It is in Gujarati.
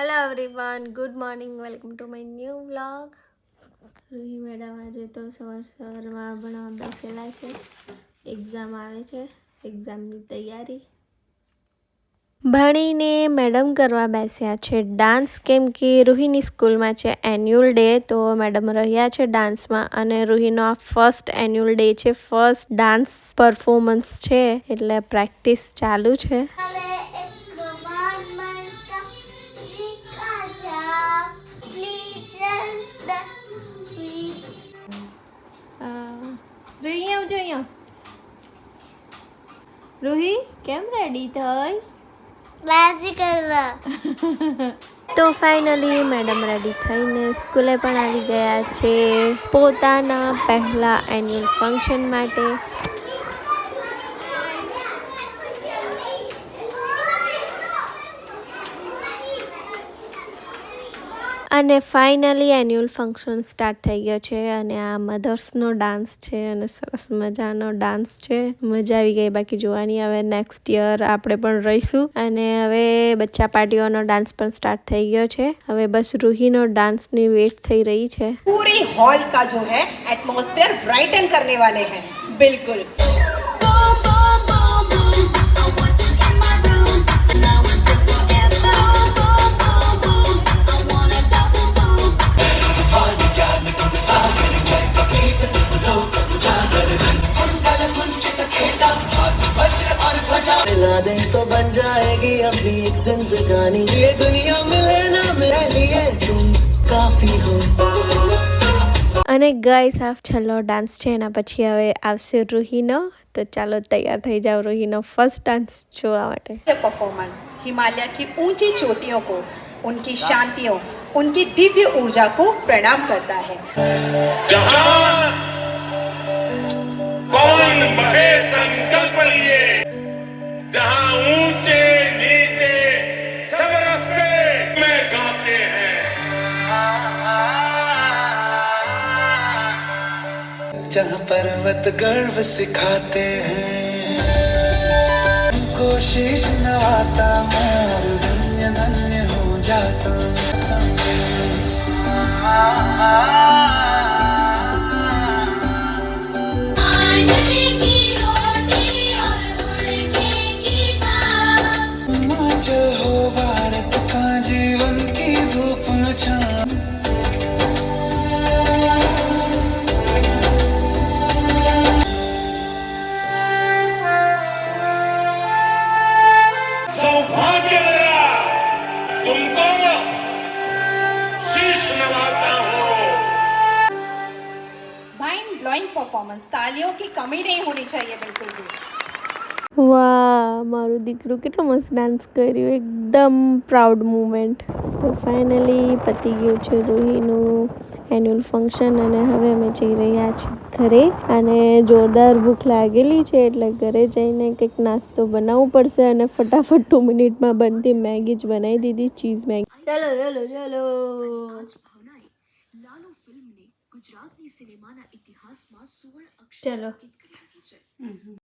Hello everyone good morning welcome to my new vlog Ruhi madam આજે તો સવાર સવારમાં ભણવા બેસેલા છે. એક્ઝામ આવે છે. એક્ઝામની તૈયારી. ભણીને મેડમ કરવા બેસ્યા છે. ડાન્સ કેમ કે રૂહીની સ્કૂલમાં છે એન્યુઅલ ડે તો મેડમ રહ્યા છે ડાન્સમાં અને રૂહીનો આ ફર્સ્ટ એન્યુઅલ ડે છે. ફર્સ્ટ ડાન્સ પરફોર્મન્સ છે. એટલે પ્રેક્ટિસ ચાલુ છે. રૂહી કેમ રેડી થઈ? Magical તો ફાઇનલી મેડમ રેડી થઈને સ્કૂલે પણ આવી ગયા છે. પોતાના પહેલા એન્યુઅલ ફંક્શન માટે અને ફાઇનલી એન્યુઅલ ફંક્શન સ્ટાર્ટ થઈ ગયો છે અને આ મધર્સનો ડાન્સ છે અને સરસ મજાનો ડાન્સ છે. મજા આવી ગઈ બાકી જોવાની. હવે નેક્સ્ટ યર આપણે પણ રહીશું. અને હવે બચ્ચા પાર્ટીઓનો ડાન્સ પણ સ્ટાર્ટ થઈ ગયો છે. હવે બસ રૂહીનો ડાન્સની વેટ થઈ રહી છે. પૂરી હોલ કા જો હે એટમોસ્ફિયર બ્રાઇટન કરને વાલે હે. બિલકુલ. मिला दे तो बन जाएगी अभी एक जिंदगानी ये दुनिया मिले ना मेरे लिए तुम काफी हो અને ગાઈસ આ છેલ્લો ડાન્સ છે એના પછી હવે આવશે રૂહીનો તો ચાલો તૈયાર થઈ જાઓ રૂહીનો ફર્સ્ટ ડાન્સ જોવા માટે ये परफॉर्मेंस हिमालय की ऊंची चोटियों को उनकी शांतियों उनकी दिव्य ऊर्जा को प्रणाम करता है जहां पवन बहे संकल्प जहाँ पर्वत गर्व सिखाते हैं। कोशिश नवाता हूँ और धन्य धन्य हो जाता हिमाचल हो, भारत का जीवन की धूप में सौभाग्य मेरा तुमको शीश नवाता हूँ माइंड ब्लोइंग परफॉर्मेंस तालियों की कमी नहीं होनी चाहिए बिल्कुल भी વાહ મારું દીકરું કેટલો મસ્ત ડાન્સ કર્યું એકદમ પ્રાઉડ મુમેન્ટ તો ફાઇનલી પતી ગયું છે રૂહીનું એન્યુઅલ ફંક્શન અને હવે અમે જઈ રહ્યા છીએ ઘરે અને જોરદાર ભૂખ લાગેલી છે એટલે ઘરે જઈને કંઈક નાસ્તો બનાવવું પડશે અને ફટાફટ ટુ મિનિટમાં બનતી મેગી જ બનાવી દીધી ચીઝ મેગી. ચલો ચલો ચલો. લાલો ગુજરાતની સિનેમાના ઇતિહાસમાં સુવર્ણ અક્ષર ચલો